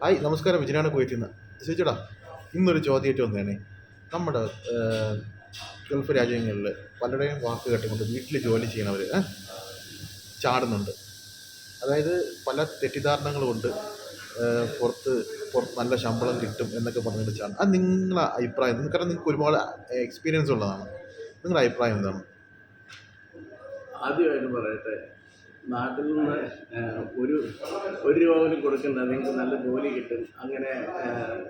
Hi നമസ്കാരം. വിജയനാണ് കുവൈറ്റിൽ നിന്ന് ചോദിച്ചടാ ഇന്നൊരു ചോദ്യമായിട്ട് വന്നേനെ. നമ്മുടെ ഗൾഫ് രാജ്യങ്ങളിൽ പലരുടെയും വാക്ക് കേട്ടുകൊണ്ട് വീട്ടിൽ ജോലി ചെയ്യണവർ ചാടുന്നുണ്ട്. അതായത് പല തെറ്റിദ്ധാരണകൾ കൊണ്ട് പുറത്ത് നല്ല ശമ്പളം കിട്ടും എന്നൊക്കെ പറഞ്ഞിട്ട് ചാടും അത് നിങ്ങളുടെ അഭിപ്രായം നിങ്ങൾക്കറിയാം നിങ്ങൾക്ക് ഒരുപാട് എക്സ്പീരിയൻസ് ഉള്ളതാണ്. നിങ്ങളുടെ അഭിപ്രായം എന്താണ്? ആദ്യമായിട്ട് പറയട്ടെ. നാട്ടിൽ നിന്ന് ഒരു ഒരു രൂപ പോലും കൊടുക്കണ്ട. നിങ്ങൾക്ക് നല്ല ജോലി കിട്ടും. അങ്ങനെ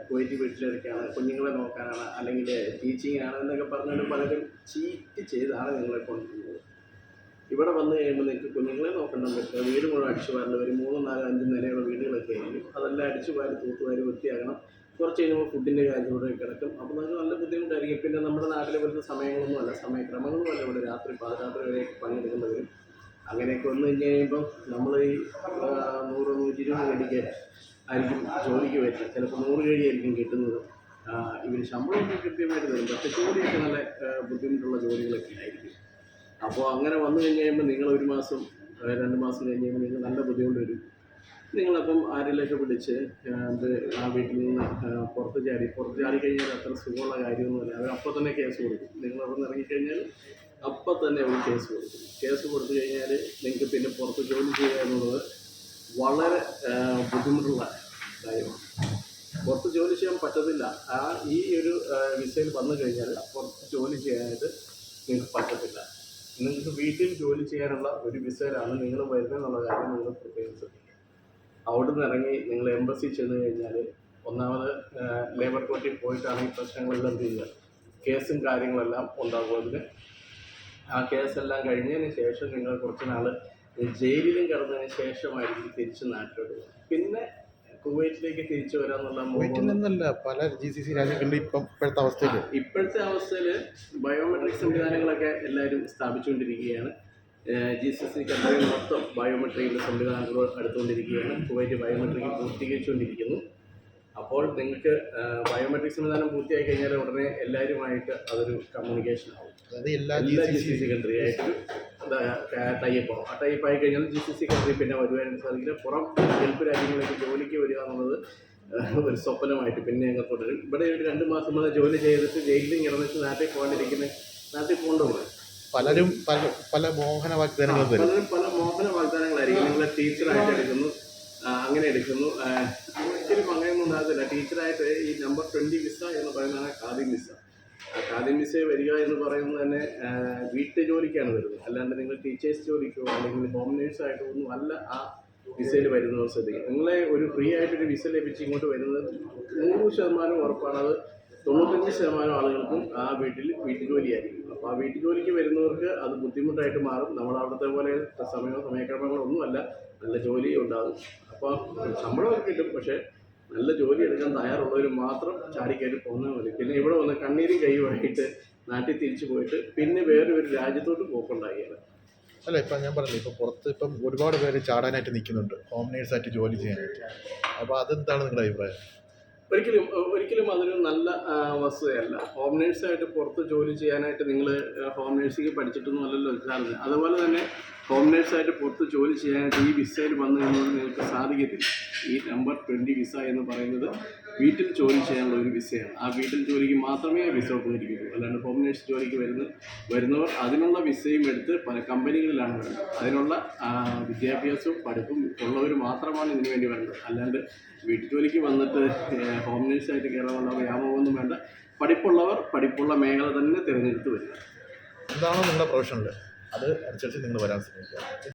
പോയിട്ട് വീട്ടിലെടുക്കുകയാണ് കുഞ്ഞുങ്ങളെ നോക്കാനാണ്. അല്ലെങ്കിൽ ടീച്ചിങ്ങിനാണ് എന്നൊക്കെ പറഞ്ഞാലും പലരും ചീറ്റ് ചെയ്താണ് നിങ്ങളെ കൊണ്ടുപോകുന്നത്. ഇവിടെ വന്നു കഴിയുമ്പോൾ നിങ്ങൾക്ക് കുഞ്ഞുങ്ങളെ നോക്കണം പറ്റുക വീട് മുഴുവൻ അടിച്ചു വാരേണ്ട ഒരു മൂന്ന് നാല് അഞ്ച് നിലയുള്ള വീടുകളൊക്കെ ആയിരിക്കും. അതെല്ലാം അടിച്ചു വാരി തൂത്തുവാരി വൃത്തിയാക്കണം. കുറച്ച് കഴിയുമ്പോൾ ഫുഡിന്റെ കാര്യത്തിലൂടെ കിടക്കും. അപ്പോൾ നമുക്ക് നല്ല ബുദ്ധിമുട്ടായിരിക്കും. പിന്നെ നമ്മുടെ നാട്ടിലെ വരുന്ന സമയങ്ങളൊന്നും അല്ല സമയക്രമങ്ങളും അല്ല ഇവിടെ രാത്രി പാതിരാത്രി വരെ പണിയെടുക്കേണ്ടി വരും അങ്ങനെയൊക്കെ വന്നു കഴിഞ്ഞ് കഴിയുമ്പോൾ നമ്മൾ ഈ നൂറ് നൂറ്റി ഇരുപത് കടിക്ക് ആയിരിക്കും ജോലിക്ക് വരുന്നത് ചിലപ്പോൾ നൂറ് കഴിയായിരിക്കും കിട്ടുന്നത്. ഇവർ ശമ്പളമൊക്കെ കൃത്യമായിട്ട് തരും. പക്ഷേ ജോലിയൊക്കെ നല്ല ബുദ്ധിമുട്ടുള്ള ജോലികളൊക്കെ ആയിരിക്കും. അപ്പോൾ അങ്ങനെ വന്നു കഴിഞ്ഞ് കഴിയുമ്പോൾ നിങ്ങൾ ഒരു മാസം രണ്ട് മാസം കഴിഞ്ഞ് കഴിയുമ്പോൾ നിങ്ങൾ നല്ല ബുദ്ധിമുട്ട് വരും. നിങ്ങളപ്പം ആരെങ്കിലുമൊക്കെ പിടിച്ച് അത് ആ വീട്ടിൽ നിന്ന് പുറത്ത് ചാടി പുറത്ത് ചാടി കഴിഞ്ഞാൽ അത്ര സുഖമുള്ള കാര്യമൊന്നുമില്ല. അവർ അപ്പോൾ തന്നെ കേസ് കൊടുക്കും. നിങ്ങൾ അവിടെ നിന്ന് ഇറങ്ങിക്കഴിഞ്ഞാൽ അപ്പം തന്നെ അവർ കേസ് കൊടുക്കും കേസ് കൊടുത്തു കഴിഞ്ഞാൽ നിങ്ങൾക്ക് പിന്നെ പുറത്ത് ജോലി ചെയ്യുക എന്നുള്ളത് വളരെ ബുദ്ധിമുട്ടുള്ള കാര്യമാണ്. പുറത്ത് ജോലി ചെയ്യാൻ പറ്റത്തില്ല. ആ ഈ ഒരു വിസയിൽ വന്നു കഴിഞ്ഞാൽ പുറത്ത് ജോലി ചെയ്യാനായിട്ട് നിങ്ങൾക്ക് പറ്റത്തില്ല. നിങ്ങൾക്ക് വീട്ടിൽ ജോലി ചെയ്യാനുള്ള ഒരു വിസയിലാണ് നിങ്ങൾ വരുന്നതെന്നുള്ള കാര്യം നിങ്ങൾ പ്രത്യേകം ശ്രദ്ധിക്കുക അവിടെ നിന്ന് ഇറങ്ങി നിങ്ങൾ എംബസി ചെന്ന് കഴിഞ്ഞാൽ ഒന്നാമത് ലേബർ കോർട്ടിൽ പോയിട്ടാണ് ഈ പ്രശ്നങ്ങളെല്ലാം ചെയ്യുക കേസും കാര്യങ്ങളെല്ലാം ഉണ്ടാകും. അതിന് ആ കേസെല്ലാം കഴിഞ്ഞതിന് ശേഷം നിങ്ങൾ കുറച്ച് നാൾ ജയിലിലും കിടന്നതിന് ശേഷമായിരിക്കും തിരിച്ച് നാട്ടിലോട്ട് പിന്നെ കുവൈറ്റിലേക്ക് തിരിച്ചു വരാന്നുള്ള കുവൈറ്റിൽ നിന്നല്ല പല ജി സി സി രാജ്യങ്ങളിൽ ഇപ്പം ഇപ്പോഴത്തെ അവസ്ഥയിൽ ഇപ്പോഴത്തെ അവസ്ഥയിൽ ബയോമെട്രിക് സംവിധാനങ്ങളൊക്കെ എല്ലാവരും സ്ഥാപിച്ചുകൊണ്ടിരിക്കുകയാണ്. ജി സി സി കൺട്രിയിൽ മൊത്തം ബയോമെട്രിക്കിന്റെ സംവിധാനങ്ങൾ എടുത്തുകൊണ്ടിരിക്കുകയാണ്. കുവൈറ്റ് ബയോമെട്രിക് പൂർത്തീകരിച്ചുകൊണ്ടിരിക്കുന്നു. അപ്പോൾ നിങ്ങൾക്ക് ബയോമെട്രിക് സംവിധാനം പൂർത്തിയായി കഴിഞ്ഞാൽ ഉടനെ എല്ലാവരുമായിട്ട് അതൊരു കമ്മ്യൂണിക്കേഷൻ ആവും. അതായത് എല്ലാ ജി സി സി കൺട്രി ആയിട്ട് ടൈപ്പ് ആവും. ആ ടൈപ്പ് ആയി കഴിഞ്ഞാൽ ജി സി സി കൺട്രി പിന്നെ വരുവാനായിട്ട് സാധിക്കില്ല. പുറം ഗൾഫ് രാജ്യങ്ങളിലേക്ക് ജോലിക്ക് വരിക എന്നുള്ളത് ഒരു സ്വപ്നമായിട്ട് പിന്നെ അങ്ങ് തുടരും. ഇവിടെ ഒരു രണ്ട് മാസം മുതൽ ജോലി ചെയ്തിട്ട് ജയിലിൽ ഇറങ്ങിച്ച് നാട്ടിൽ പോകാണ്ടിരിക്കുന്ന നാട്ടിൽ പോകേണ്ടത് പലരും പല പല മോഹന വാഗ്ദാനങ്ങൾ പലരും പല മോഹന വാഗ്ദാനങ്ങളായിരിക്കും. നിങ്ങളെ ടീച്ചറായിട്ട് എടുക്കുന്നു. അങ്ങനെ എടുക്കുന്നു. ഒരിക്കലും അങ്ങനെയൊന്നും ഉണ്ടാകത്തില്ല. ടീച്ചറായിട്ട് ഈ നമ്പർ ട്വന്റി മിസ്സ എന്ന് പറയുന്നതാണ് ഖാദിം മിസ്സ ഖാദിം വിസ വരിക എന്ന് പറയുന്നത് തന്നെ വീട്ടു ജോലിക്കാണ് വരുന്നത്. അല്ലാണ്ട് നിങ്ങൾ ടീച്ചേഴ്സ് ജോലിക്കോ അല്ലെങ്കിൽ ഹോം നേഴ്സായിട്ടോ ഒന്നും അല്ല ആ വിസയിൽ വരുന്നവർ ശ്രദ്ധിക്കുക. നിങ്ങളെ ഒരു ഫ്രീ ആയിട്ടൊരു വിസ ലഭിച്ച് ഇങ്ങോട്ട് വരുന്നത് നൂറ് ശതമാനം ഉറപ്പാണ്. അത് തൊണ്ണൂറ്റഞ്ച് ശതമാനം ആളുകൾക്കും ആ വീട്ടിൽ വീട്ടുജോലിയായിരിക്കും. അപ്പോൾ ആ വീട്ടുജോലിക്ക് വരുന്നവർക്ക് അത് ബുദ്ധിമുട്ടായിട്ട് മാറും. നമ്മൾ അവിടുത്തെ പോലെ സമയമോ സമയക്രമങ്ങളോ ഒന്നുമല്ല. നല്ല ജോലി ഉണ്ടാകും. അപ്പോൾ ശമ്പളമൊക്കെ കിട്ടും. പക്ഷേ നല്ല ജോലി എടുക്കാൻ തയ്യാറുള്ളവർ മാത്രം ചാടിക്കയറി പോകുന്നത് മതി പിന്നെ ഇവിടെ വന്ന് കണ്ണീരും കൈയുമായിട്ട് നാട്ടിൽ തിരിച്ചു പോയിട്ട് പിന്നെ വേറെ ഒരു രാജ്യത്തോട്ട് പോക്കുണ്ടാക്കിയത്. അല്ല ഇപ്പം ഞാൻ പറഞ്ഞു ഇപ്പം പുറത്ത് ഇപ്പം ഒരുപാട് പേര് ചാടാനായിട്ട് നിൽക്കുന്നുണ്ട്. ഹോം നേഴ്സായിട്ട് ജോലി ചെയ്യാനായിട്ട്. അപ്പോൾ അതെന്താണ് നിങ്ങളുടെ അഭിപ്രായം? ഒരിക്കലും ഒരിക്കലും അതൊരു നല്ല വസ്തുതയല്ല. ഹോം നേഴ്സായിട്ട് പുറത്ത് ജോലി ചെയ്യാനായിട്ട് നിങ്ങൾ ഹോം നേഴ്സിംഗ് പഠിച്ചിട്ടൊന്നും അല്ലല്ലോ സാറിന് അതുപോലെ തന്നെ ഹോം നേഴ്സായിട്ട് പുറത്ത് ജോലി ചെയ്യാനായിട്ട് ഈ വിസയിൽ വന്നു കഴിഞ്ഞാൽ നിങ്ങൾക്ക് സാധിക്കത്തില്ല. ഈ നമ്പർ ട്വന്റി വിസ എന്ന് പറയുന്നത് വീട്ടിൽ ജോലി ചെയ്യാനുള്ള ഒരു വിസയാണ്. ആ വീട്ടിൽ ജോലിക്ക് മാത്രമേ വിസ ഉപകരിക്കൂ അല്ലാണ്ട് ഹോം ജോലിക്ക് വരുന്ന വരുന്നവർ അതിനുള്ള വിസയും എടുത്ത് പല കമ്പനികളിലാണ് വരുന്നത്. അതിനുള്ള വിദ്യാഭ്യാസവും പഠിപ്പും ഉള്ളവർ മാത്രമാണ് ഇതിനു വേണ്ടി വരുന്നത്. അല്ലാണ്ട് വീട്ടു ജോലിക്ക് വന്നിട്ട് ഹോം നേഴ്സായിട്ട് കയറാനുള്ള വ്യാമോഹമൊന്നും വേണ്ട. പഠിപ്പുള്ളവർ പഠിപ്പുള്ള മേഖല തന്നെ തിരഞ്ഞെടുത്ത് വരിക. എന്താണോ നിങ്ങളുടെ പ്രൊഫഷനിൽ അത് അനുസരിച്ച് നിങ്ങൾ വരാൻ ശ്രമിക്കുക.